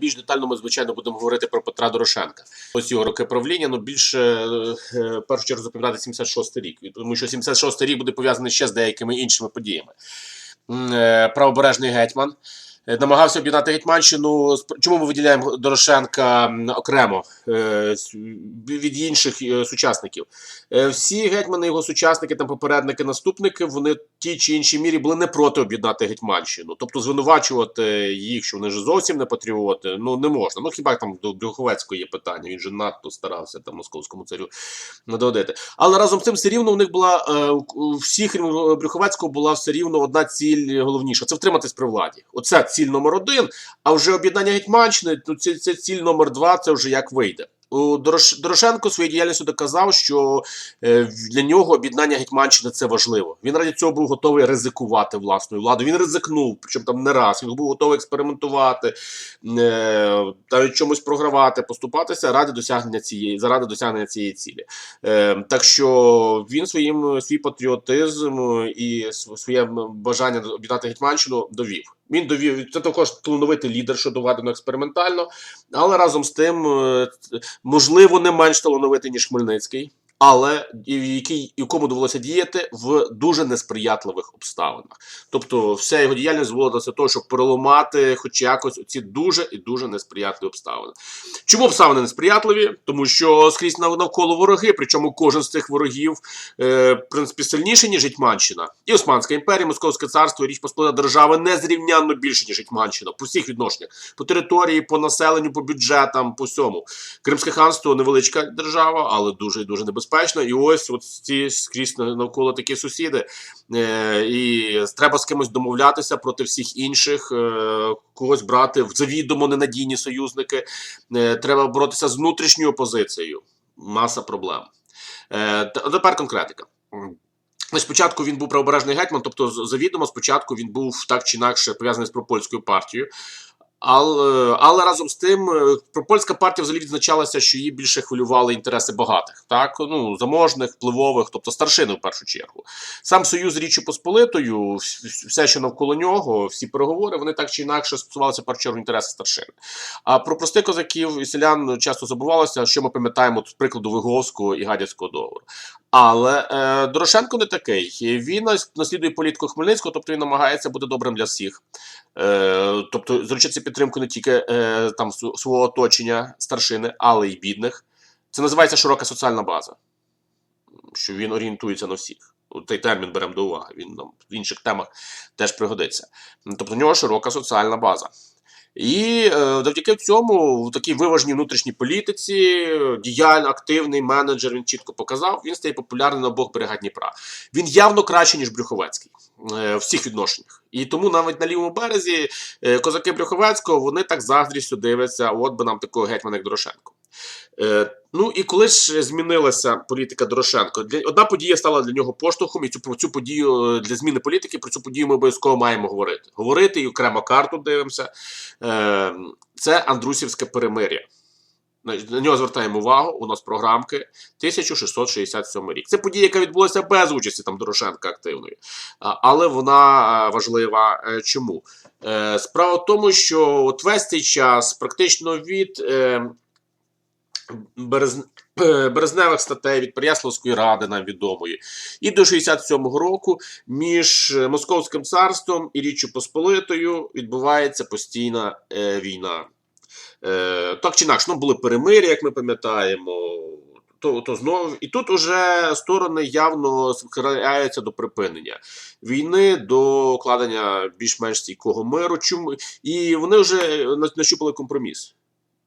Більш детально ми, звичайно, будемо говорити про Петра Дорошенка. Ось його роки правління, ну більше е, е, першу чергу запам'ятати 76 рік, тому що 76 рік буде пов'язаний ще з деякими іншими подіями. Е, Правобережний гетьман. Е, Намагався об'єднати Гетьманщину. Чому ми виділяємо Дорошенка окремо е, від інших е, сучасників? Всі гетьмани, його сучасники, там попередники, наступники, вони в тій чи іншій мірі були не проти об'єднати Гетьманщину. Тобто звинувачувати їх, що вони ж зовсім не патріоти, ну не можна. Ну хіба там до Брюховецького є питання? Він же надто старався там московському царю надодати. Але разом з тим, все рівно у них була у всіх Брюховецького була все рівно одна ціль головніша це втриматись при владі. Оце ціль номер один. А вже об'єднання Гетьманщини, ну це, це ціль номер два. Це вже як вийде. Дорошенко своєю діяльністю доказав, що е, для нього об'єднання Гетьманщини це важливо. Він раді цього був готовий ризикувати власною владою. Він ризикнув, причому там не раз. Він був готовий експериментувати, е, навіть чомусь програвати, поступатися ради досягнення цієї, заради досягнення цієї цілі. Е, так що він своїм свій патріотизм і своє бажання об'єднати Гетьманщину довів. Він довів це також талановитий лідер, що доведено експериментально, але разом з тим, е, можливо, не менш талановитий, ніж Хмельницький. Але який якому довелося діяти в дуже несприятливих обставинах. Тобто, вся його діяльність зводилася до того, щоб переламати, хоч якось ці дуже і дуже несприятливі обставини. Чому обставини несприятливі? Тому що скрізь нав- навколо вороги, причому кожен з цих ворогів, е, в принципі, сильніший, ніж Гетьманщина. І Османська імперія, Московське царство, і Річ Посполита держава незрівнянно більше, ніж Гетьманщина, по всіх відношеннях. По території, по населенню, по бюджетам, по всьому. Кримське ханство невеличка держава, але дуже і дуже небезпечна. І ось от ці скрізь навколо такі сусіди. Е, і треба з кимось домовлятися проти всіх інших, е, когось брати в завідомо ненадійні союзники. Е, треба боротися з внутрішньою опозицією. Маса проблем. Е, тепер конкретика. Ось Спочатку він був правобережний гетьман, тобто завідомо спочатку він був так чи інакше пов'язаний з пропольською партією. Але, але разом з тим, е, пропольська партія взагалі відзначалася, що її більше хвилювали інтереси багатих, так ну заможних, впливових, тобто старшини в першу чергу. Сам союз Річчю Посполитою, вс- вс- все, що навколо нього, всі переговори, вони так чи інакше стосувалися в першу чергу інтереси старшини. А про простих козаків і селян часто забувалося, що ми пам'ятаємо з прикладу Виговського і Гадяцького договору. Але е, Дорошенко не такий. Він наслідує політику Хмельницького, тобто він намагається бути добрим для всіх. Е, тобто заручитися підтримку не тільки е, там свого оточення старшини, але й бідних. Це називається широка соціальна база, що він орієнтується на всіх. Цей термін беремо до уваги. Він нам в інших темах теж пригодиться. Тобто в нього широка соціальна база. І е, завдяки цьому, в такій виважній внутрішній політиці, діяльний, активний менеджер, він чітко показав, він стає популярним на обох берегах Дніпра. Він явно краще, ніж Брюховецький е, в всіх відношеннях. І тому навіть на лівому березі е, козаки Брюховецького вони так заздрістю дивляться, от би нам такого гетьмана, як Дорошенко. Е, ну і коли ж змінилася політика Дорошенко, для, одна подія стала для нього поштовхом, і цю, про цю подію е, для зміни політики, про цю подію ми обов'язково маємо говорити. Говорити і окремо карту дивимося. Е, це Андрусівське перемир'я. На нього звертаємо увагу, у нас програмки 1667 рік. Це подія, яка відбулася без участі там Дорошенка активної. Але вона е, важлива. Чому? Справа в тому, що от весь цей час, практично від е, березневих статей від Переяславської ради, нам відомої, і до 67-го року між е, Московським царством і Річчю Посполитою відбувається постійна е, війна. Е, так чи інакше, ну, були перемир'я, як ми пам'ятаємо. То, то знову і тут уже сторони явно схиляються до припинення війни, до укладення більш-менш стійкого миру. Чому і вони вже на- нащупали компроміс.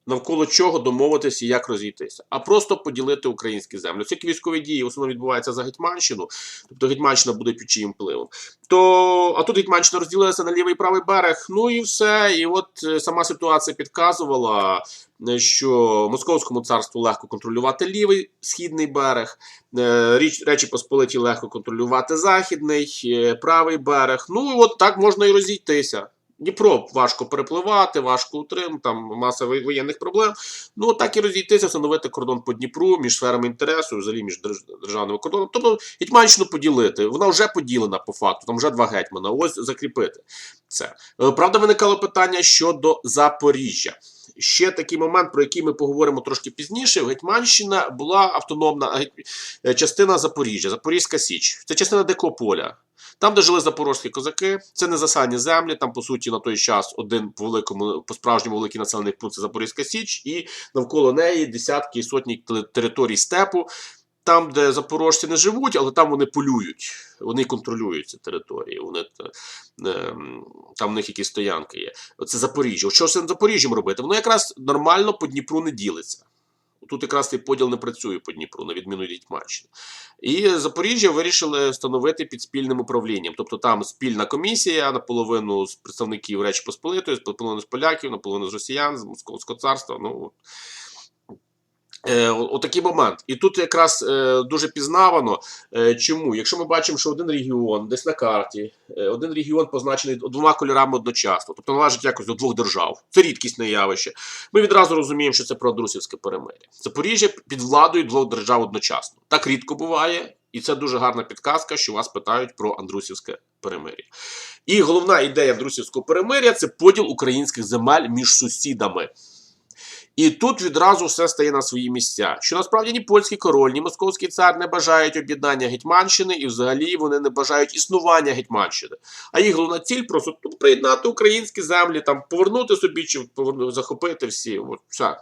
Навколо чого домовитися і як розійтися, а просто поділити українські землі. Оскільки військові дії в основному відбуваються за Гетьманщину, тобто Гетьманщина буде під чиїм впливом. То а тут Гетьманщина розділилася на лівий і правий берег. Ну і все. І от е, сама ситуація підказувала, е, що Московському царству легко контролювати лівий східний берег, е, річ речі Посполиті легко контролювати західний, правий берег. Ну і от так можна і розійтися. Дніпро важко перепливати, важко утримати, там маса воєнних проблем. Ну так і розійтися, встановити кордон по Дніпру між сферами інтересу, взагалі між держ- державними кордонами. Тобто Гетьманщину поділити. Вона вже поділена по факту, там вже два гетьмана. Ось закріпити це. Е, Правда, виникало питання щодо Запоріжжя. Ще такий момент, про який ми поговоримо трошки пізніше. Гетьманщина була автономна е, частина Запоріжжя, Запорізька Січ. Це частина Дикого поля. Там, де жили запорозькі козаки, це не засадні землі. Там, по суті, на той час один по великому, по справжньому великий населений пункт це Запорізька Січ, і навколо неї десятки і сотні територій степу. Там, де запорожці не живуть, але там вони полюють, вони контролюють ці території. Вони ем, там в них якісь стоянки є. Це Запоріжжя. Що з Запоріжжям робити? Воно якраз нормально по Дніпру не ділиться. Тут якраз цей поділ не працює по Дніпру, на відміну від Гетьманщини. І Запоріжжя вирішили встановити під спільним управлінням. Тобто там спільна комісія наполовину з представників Речі Посполитої, наполовину з поляків, наполовину з росіян, з Московського царства. Ну, отакий момент. І тут якраз е, дуже пізнавано. Е, чому? Якщо ми бачимо, що один регіон десь на карті, е, один регіон позначений двома кольорами одночасно, тобто належить якось до двох держав. Це рідкісне явище. Ми відразу розуміємо, що це продрусівське перемир'я. Запоріжжя під владою двох держав одночасно. Так рідко буває, і це дуже гарна підказка, що вас питають про Андрусівське перемир'я. І головна ідея Андрусівського перемир'я це поділ українських земель між сусідами. І тут відразу все стає на свої місця. Що насправді ні польський король, ні московський цар не бажають об'єднання Гетьманщини, і взагалі вони не бажають існування Гетьманщини. А їх головна ціль просто ну, приєднати українські землі, там повернути собі чи захопити всі. От, все.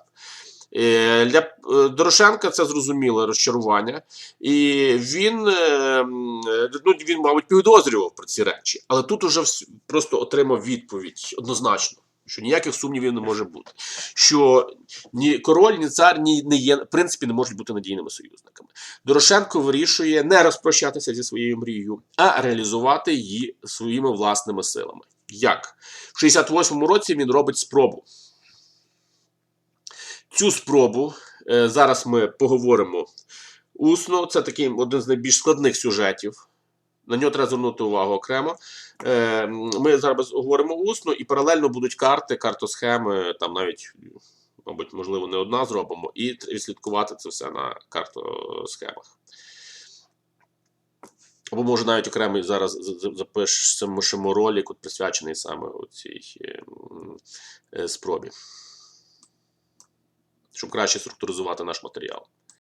Е, Для е, Дорошенка це зрозуміле розчарування, і він, е, ну, він, мабуть, підозрював про ці речі, але тут уже просто отримав відповідь однозначно, що ніяких сумнівів не може бути. Що ні король, ні цар ні не є, в принципі, не можуть бути надійними союзниками. Дорошенко вирішує не розпрощатися зі своєю мрією, а реалізувати її своїми власними силами. Як? В 68-му році він робить спробу. Цю спробу е, зараз ми поговоримо усно. Це такий один з найбільш складних сюжетів. На нього треба звернути увагу окремо. Е, Ми зараз говоримо усно, і паралельно будуть карти, картосхеми, там навіть, мабуть, можливо, не одна зробимо, і відслідкувати це все на картосхемах. Або може навіть окремий зараз за- за- запишемо ролик, от присвячений саме цій спробі, щоб краще структуризувати наш матеріал.